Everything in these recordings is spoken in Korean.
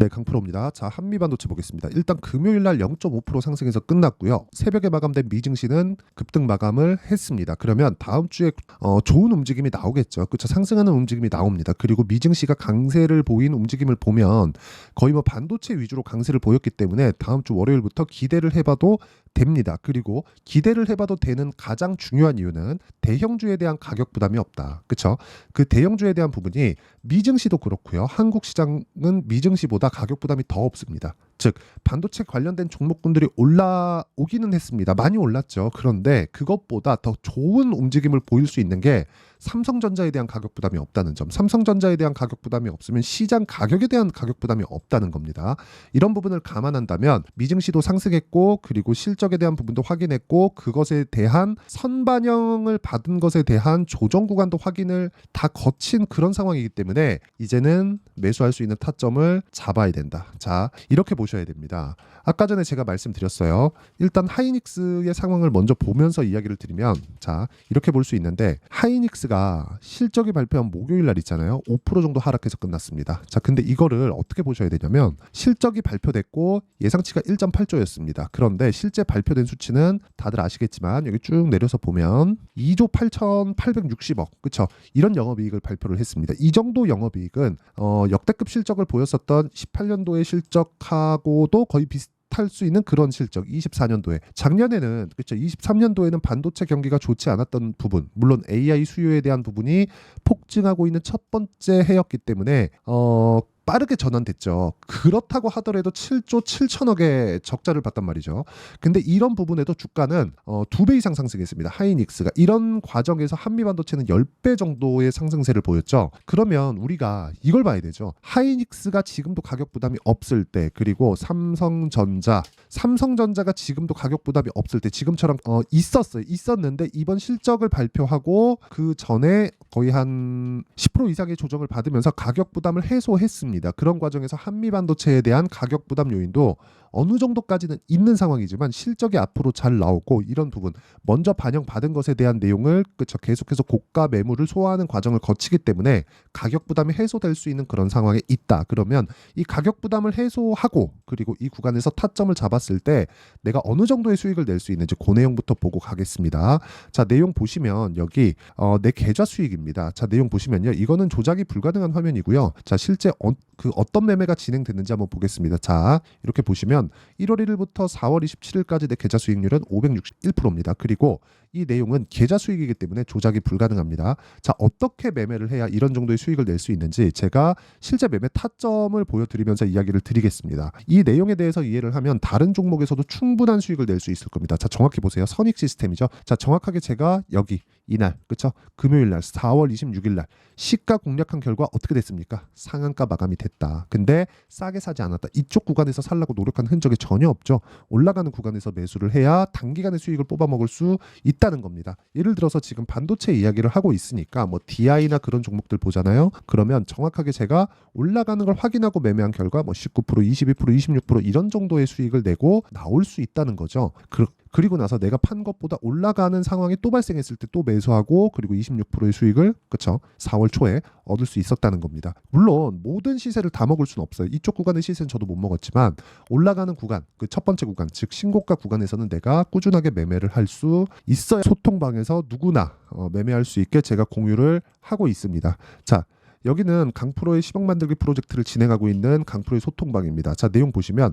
네, 강프로입니다. 자, 한미 반도체 보겠습니다. 일단 금요일 날 0.5% 상승해서 끝났고요. 새벽에 마감된 미증시는 급등 마감을 했습니다. 그러면 다음 주에 어, 좋은 움직임이 나오겠죠. 그렇죠. 상승하는 움직임이 나옵니다. 그리고 미증시가 강세를 보인 움직임을 보면 거의 뭐 반도체 위주로 강세를 보였기 때문에 다음 주 월요일부터 기대를 해봐도 됩니다. 그리고 기대를 해봐도 되는 가장 중요한 이유는 대형주에 대한 가격 부담이 없다. 그렇죠? 그 대형주에 대한 부분이 미증시도 그렇고요. 한국 시장은 미증시보다 가격 부담이 더 없습니다. 즉 반도체 관련된 종목군들이 올라오기는 했습니다. 많이 올랐죠. 그런데 그것보다 더 좋은 움직임을 보일 수 있는 게 삼성전자에 대한 가격 부담이 없다는 점. 삼성전자에 대한 가격 부담이 없으면 시장 가격에 대한 가격 부담이 없다는 겁니다. 이런 부분을 감안한다면 미증시도 상승했고 그리고 실적에 대한 부분도 확인했고 그것에 대한 선반영을 받은 것에 대한 조정 구간도 확인을 다 거친 그런 상황이기 때문에 이제는 매수할 수 있는 타점을 잡아야 된다. 자, 이렇게 보셔야 됩니다. 아까 전에 제가 말씀드렸어요. 일단 하이닉스의 상황을 먼저 보면서 이야기를 드리면 자, 이렇게 볼 수 있는데 하이닉스 가 실적이 발표한 목요일 날 있잖아요. 5% 정도 하락해서 끝났습니다. 자, 근데 이거를 어떻게 보셔야 되냐면 실적이 발표됐고 예상치가 1.8조였습니다. 그런데 실제 발표된 수치는 다들 아시겠지만 여기 쭉 내려서 보면 2조 8,860억. 그쵸 이런 영업이익을 발표를 했습니다. 이 정도 영업이익은 어, 역대급 실적을 보였었던 18년도의 실적하고도 거의 비슷 탈수 있는 그런 실적 24년도에. 작년에는 그렇죠 23년도에는 반도체 경기가 좋지 않았던 부분 물론 AI 수요에 대한 부분이 폭증하고 있는 첫 번째 해였기 때문에 어 빠르게 전환됐죠. 그렇다고 하더라도 7조 7천억의 적자를 봤단 말이죠. 근데 이런 부분에도 주가는 어, 두배 이상 상승했습니다. 하이닉스가 이런 과정에서 한미 반도체는 10배 정도의 상승세를 보였죠. 그러면 우리가 이걸 봐야 되죠. 하이닉스가 지금도 가격 부담이 없을 때 그리고 삼성전자 삼성전자가 지금도 가격 부담이 없을 때 지금처럼 어, 있었어요. 있었는데 이번 실적을 발표하고 그 전에 거의 한 10% 이상의 조정을 받으면서 가격 부담을 해소했습니다. 그런 과정에서 한미 반도체에 대한 가격 부담 요인도 어느 정도까지는 있는 상황이지만 실적이 앞으로 잘 나오고 이런 부분 먼저 반영받은 것에 대한 내용을 그쵸 계속해서 고가 매물을 소화하는 과정을 거치기 때문에 가격 부담이 해소될 수 있는 그런 상황에 있다. 그러면 이 가격 부담을 해소하고 그리고 이 구간에서 타점을 잡았을 때 내가 어느 정도의 수익을 낼 수 있는지 그 내용부터 보고 가겠습니다. 자 내용 보시면 여기 어, 내 계좌 수익입니다. 자 내용 보시면요 이거는 조작이 불가능한 화면이고요. 자 실제 어, 그 어떤 매매가 진행됐는지 한번 보겠습니다. 자 이렇게 보시면 1월 1일부터 4월 27일까지 내 계좌 수익률은 561%입니다. 그리고 이 내용은 계좌 수익이기 때문에 조작이 불가능합니다. 자, 어떻게 매매를 해야 이런 정도의 수익을 낼 수 있는지 제가 실제 매매 타점을 보여드리면서 이야기를 드리겠습니다. 이 내용에 대해서 이해를 하면 다른 종목에서도 충분한 수익을 낼 수 있을 겁니다. 자, 정확히 보세요. 선익 시스템이죠. 자, 정확하게 제가 여기 이날, 그쵸? 금요일 날, 4월 26일 날 시가 공략한 결과 어떻게 됐습니까? 상한가 마감이 됐다. 근데 싸게 사지 않았다. 이쪽 구간에서 살라고 노력한 흔적이 전혀 없죠. 올라가는 구간에서 매수를 해야 단기간에 수익을 뽑아먹을 수 있다 는 겁니다. 예를 들어서 지금 반도체 이야기를 하고 있으니까 뭐 DI나 그런 종목들 보잖아요. 그러면 정확하게 제가 올라가는 걸 확인하고 매매한 결과 뭐 19%, 22%, 26% 이런 정도의 수익을 내고 나올 수 있다는 거죠. 그, 그리고 나서 내가 판 것보다 올라가는 상황이 또 발생했을 때 또 매수하고 그리고 26%의 수익을 그쵸 4월 초에 얻을 수 있었다는 겁니다. 물론 모든 시세를 다 먹을 수는 없어요. 이쪽 구간의 시세는 저도 못 먹었지만 올라가는 구간 그 첫 번째 구간 즉 신고가 구간에서는 내가 꾸준하게 매매를 할 수 있어야 소통방에서 누구나 어, 매매할 수 있게 제가 공유를 하고 있습니다. 자 여기는 강프로의 10억 만들기 프로젝트를 진행하고 있는 강프로의 소통방입니다. 자, 내용 보시면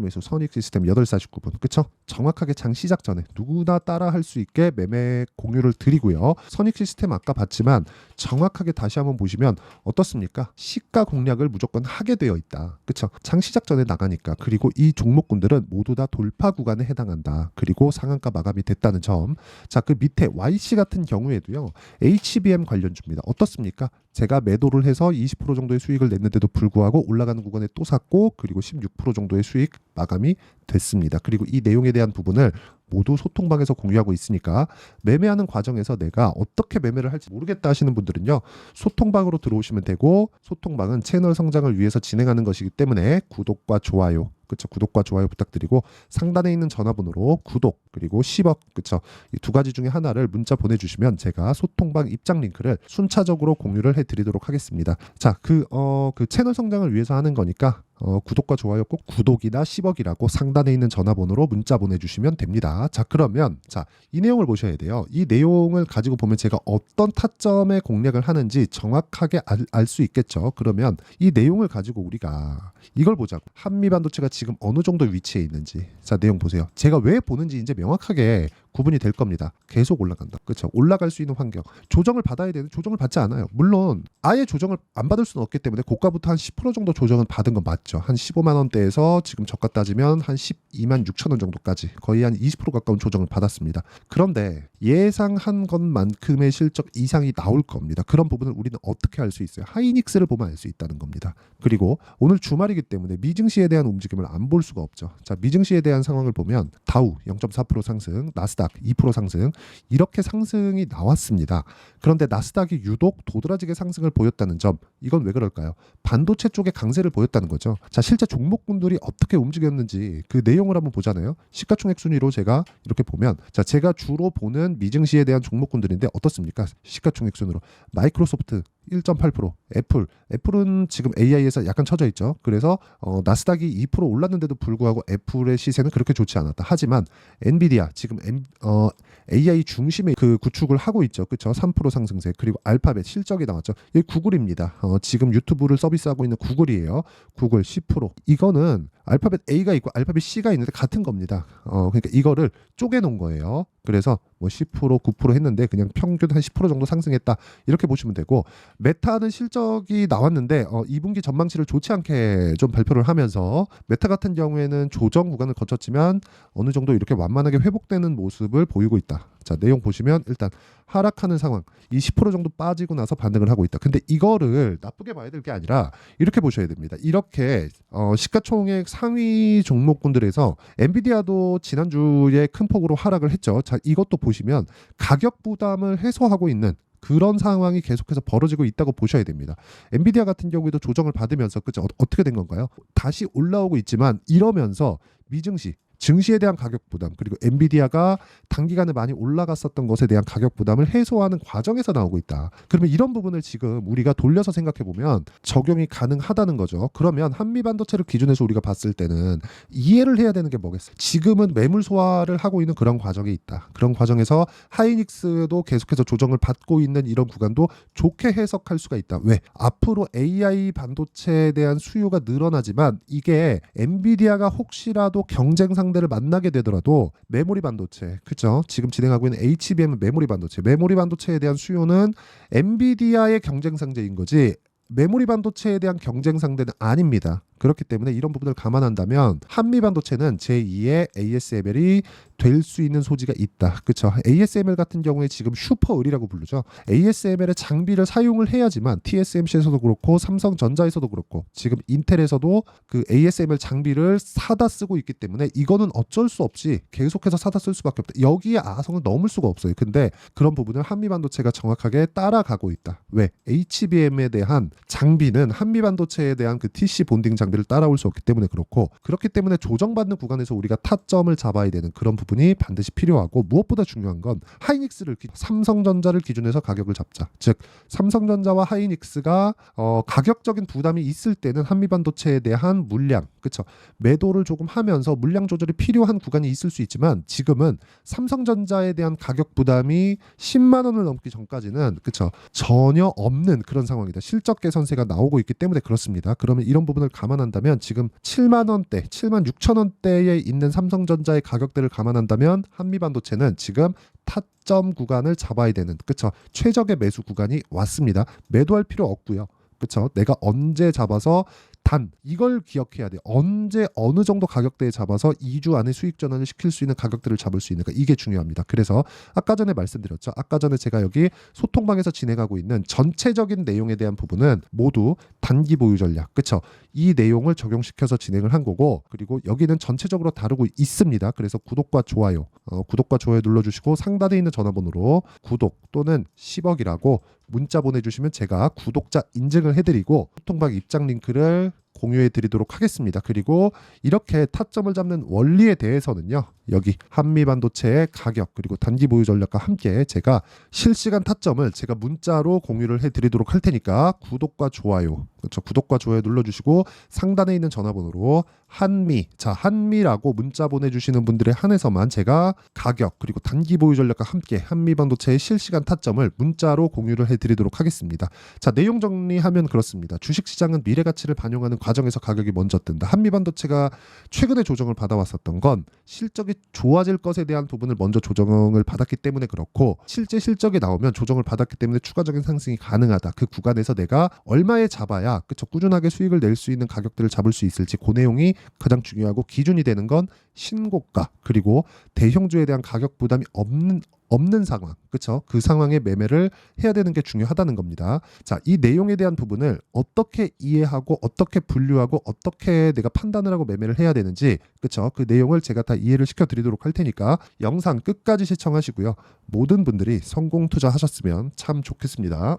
매수 선익 시스템 8시 49분. 그쵸? 정확하게 장 시작 전에 누구나 따라 할 수 있게 매매 공유를 드리고요. 선익 시스템 아까 봤지만 정확하게 다시 한번 보시면 어떻습니까? 시가 공략을 무조건 하게 되어 있다. 그쵸? 장 시작 전에 나가니까. 그리고 이 종목군들은 모두 다 돌파 구간에 해당한다. 그리고 상한가 마감이 됐다는 점. 자, 그 밑에 YC 같은 경우에도요. HBM 관련주입니다. 어떻습니까? 제가 매도를 해서 20% 정도의 수익을 냈는데도 불구하고 올라가는 구간에 또 샀고 그리고 16% 정도의 수익 마감이 됐습니다. 그리고 이 내용에 대한 부분을 모두 소통방에서 공유하고 있으니까 매매하는 과정에서 내가 어떻게 매매를 할지 모르겠다 하시는 분들은요 소통방으로 들어오시면 되고 소통방은 채널 성장을 위해서 진행하는 것이기 때문에 구독과 좋아요 그쵸 구독과 좋아요 부탁드리고 상단에 있는 전화번호로 구독 그리고 10억 그쵸 이 두 가지 중에 하나를 문자 보내주시면 제가 소통방 입장 링크를 순차적으로 공유를 해드리도록 하겠습니다. 자그 어, 그 채널 성장을 위해서 하는 거니까 어, 구독과 좋아요 꼭 구독이나 10억이라고 상단에 있는 전화번호로 문자 보내주시면 됩니다. 자 그러면 자 이 내용을 보셔야 돼요. 이 내용을 가지고 보면 제가 어떤 타점의 공략을 하는지 정확하게 알수 있겠죠. 그러면 이 내용을 가지고 우리가 이걸 보자고 한미 반도체가 지금 어느 정도 위치에 있는지 자 내용 보세요. 제가 왜 보는지 이제 명확하게 구분이 될 겁니다. 계속 올라간다. 그렇죠? 올라갈 수 있는 환경. 조정을 받아야 되는 조정을 받지 않아요. 물론 아예 조정을 안 받을 수는 없기 때문에 고가부터 한 10% 정도 조정은 받은 건 맞죠. 한 15만 원대에서 지금 저가 따지면 한 12만 6천 원 정도까지 거의 한 20% 가까운 조정을 받았습니다. 그런데 예상한 것만큼의 실적 이상이 나올 겁니다. 그런 부분을 우리는 어떻게 알 수 있어요? 하이닉스를 보면 알 수 있다는 겁니다. 그리고 오늘 주말이기 때문에 미증시에 대한 움직임을 안 볼 수가 없죠. 자, 미증시에 대한 상황을 보면 다우 0.4% 상승, 나스닥 2% 상승 이렇게 상승이 나왔습니다. 그런데 나스닥이 유독 도드라지게 상승을 보였다는 점 이건 왜 그럴까요? 반도체 쪽에 강세를 보였다는 거죠. 자, 실제 종목군들이 어떻게 움직였는지 그 내용을 한번 보잖아요. 시가총액 순위로 제가 이렇게 보면 자, 제가 주로 보는 미증시에 대한 종목군들인데 어떻습니까? 시가총액 순으로 마이크로소프트 1.8%, 애플, 애플은 지금 AI에서 약간 처져 있죠. 그래서 어, 나스닥이 2% 올랐는데도 불구하고 애플의 시세는 그렇게 좋지 않았다. 하지만 엔비디아 지금 엔, 어, AI 중심의 그 구축을 하고 있죠. 그렇죠? 3% 상승세 그리고 알파벳 실적이 나왔죠. 이 구글입니다. 어, 지금 유튜브를 서비스하고 있는 구글이에요. 구글 10% 이거는 알파벳 A가 있고 알파벳 C가 있는데 같은 겁니다. 어, 그러니까 이거를 쪼개 놓은 거예요. 그래서 뭐 10% 9% 했는데 그냥 평균 한 10% 정도 상승했다. 이렇게 보시면 되고 메타는 실적이 나왔는데 어, 2분기 전망치를 좋지 않게 좀 발표를 하면서 메타 같은 경우에는 조정 구간을 거쳤지만 어느 정도 이렇게 완만하게 회복되는 모습을 보이고 있다. 자, 내용 보시면 일단 하락하는 상황. 이10% 정도 빠지고 나서 반등을 하고 있다. 근데 이거를 나쁘게 봐야 될 게 아니라 이렇게 보셔야 됩니다. 이렇게 어, 시가총액 상위 종목군들에서 엔비디아도 지난주에 큰 폭으로 하락을 했죠. 자, 이것도 보시면 가격 부담을 해소하고 있는 그런 상황이 계속해서 벌어지고 있다고 보셔야 됩니다. 엔비디아 같은 경우에도 조정을 받으면서 그죠? 어, 어떻게 된 건가요? 다시 올라오고 있지만 이러면서 미증시 증시에 대한 가격 부담 그리고 엔비디아가 단기간에 많이 올라갔었던 것에 대한 가격 부담을 해소하는 과정에서 나오고 있다. 그러면 이런 부분을 지금 우리가 돌려서 생각해 보면 적용이 가능하다는 거죠. 그러면 한미 반도체를 기준해서 우리가 봤을 때는 이해를 해야 되는 게 뭐겠어요? 지금은 매물 소화를 하고 있는 그런 과정에 있다. 그런 과정에서 하이닉스도 계속해서 조정을 받고 있는 이런 구간도 좋게 해석할 수가 있다. 왜? 앞으로 AI 반도체에 대한 수요가 늘어나지만 이게 엔비디아가 혹시라도 경쟁상 상대를 만나게 되더라도 메모리 반도체, 그죠? 지금 진행하고 있는 HBM 메모리 반도체, 메모리 반도체에 대한 수요는 엔비디아의 경쟁 상대인 거지 메모리 반도체에 대한 경쟁 상대는 아닙니다. 그렇기 때문에 이런 부분을 감안한다면 한미 반도체는 제2의 ASML이 될 수 있는 소지가 있다. 그렇죠? ASML 같은 경우에 지금 슈퍼 을이라고 부르죠. ASML의 장비를 사용을 해야지만 TSMC에서도 그렇고 삼성전자에서도 그렇고 지금 인텔에서도 그 ASML 장비를 사다 쓰고 있기 때문에 이거는 어쩔 수 없이 계속해서 사다 쓸 수밖에 없다. 여기에 아성을 넘을 수가 없어요. 근데 그런 부분을 한미 반도체가 정확하게 따라가고 있다. 왜? HBM에 대한 장비는 한미 반도체에 대한 그 TC 본딩 장비 장비를 따라올 수 없기 때문에 그렇고 그렇기 때문에 조정받는 구간에서 우리가 타점을 잡아야 되는 그런 부분이 반드시 필요하고 무엇보다 중요한 건 하이닉스를 기, 삼성전자를 기준해서 가격을 잡자. 즉 삼성전자와 하이닉스가 어, 가격적인 부담이 있을 때는 한미반도체에 대한 물량, 그렇죠? 매도를 조금 하면서 물량 조절이 필요한 구간이 있을 수 있지만 지금은 삼성전자에 대한 가격 부담이 10만 원을 넘기 전까지는 그렇죠? 전혀 없는 그런 상황이다. 실적 개선세가 나오고 있기 때문에 그렇습니다. 그러면 이런 부분을 감안 감안한다면 지금 7만 원대, 7만 6천 원대에 있는 삼성전자의 가격대를 감안한다면 한미반도체는 지금 타점 구간을 잡아야 되는 그쵸 최적의 매수 구간이 왔습니다. 매도할 필요 없고요. 그쵸 내가 언제 잡아서 단 이걸 기억해야 돼요. 언제 어느 정도 가격대에 잡아서 2주 안에 수익 전환을 시킬 수 있는 가격대를 잡을 수 있는가 이게 중요합니다. 그래서 아까 전에 말씀드렸죠. 아까 전에 제가 여기 소통방에서 진행하고 있는 전체적인 내용에 대한 부분은 모두 단기 보유 전략. 그렇죠? 이 내용을 적용시켜서 진행을 한 거고 그리고 여기는 전체적으로 다루고 있습니다. 그래서 구독과 좋아요, 어, 구독과 좋아요 눌러주시고 상단에 있는 전화번호로 구독 또는 10억이라고 문자 보내주시면 제가 구독자 인증을 해드리고 소통방 입장 링크를 공유해 드리도록 하겠습니다. 그리고 이렇게 타점을 잡는 원리에 대해서는요. 여기 한미 반도체의 가격 그리고 단기 보유 전략과 함께 제가 실시간 타점을 제가 문자로 공유를 해 드리도록 할 테니까 구독과 좋아요. 그렇죠. 구독과 좋아요 눌러 주시고 상단에 있는 전화번호로 한미 자 한미라고 문자 보내주시는 분들에 한해서만 제가 가격 그리고 단기 보유 전략과 함께 한미 반도체의 실시간 타점을 문자로 공유를 해드리도록 하겠습니다. 자 내용 정리하면 그렇습니다. 주식시장은 미래 가치를 반영하는 과정에서 가격이 먼저 뜬다. 한미 반도체가 최근에 조정을 받아왔었던 건 실적이 좋아질 것에 대한 부분을 먼저 조정을 받았기 때문에 그렇고 실제 실적이 나오면 조정을 받았기 때문에 추가적인 상승이 가능하다. 그 구간에서 내가 얼마에 잡아야 그쵸 꾸준하게 수익을 낼 수 있는 가격들을 잡을 수 있을지 그 내용이 가장 중요하고 기준이 되는 건 신고가 그리고 대형주에 대한 가격 부담이 없는 없는 상황, 그렇죠? 그 상황에 매매를 해야 되는 게 중요하다는 겁니다. 자, 이 내용에 대한 부분을 어떻게 이해하고 어떻게 분류하고 어떻게 내가 판단을 하고 매매를 해야 되는지, 그렇죠? 그 내용을 제가 다 이해를 시켜드리도록 할 테니까 영상 끝까지 시청하시고요. 모든 분들이 성공 투자하셨으면 참 좋겠습니다.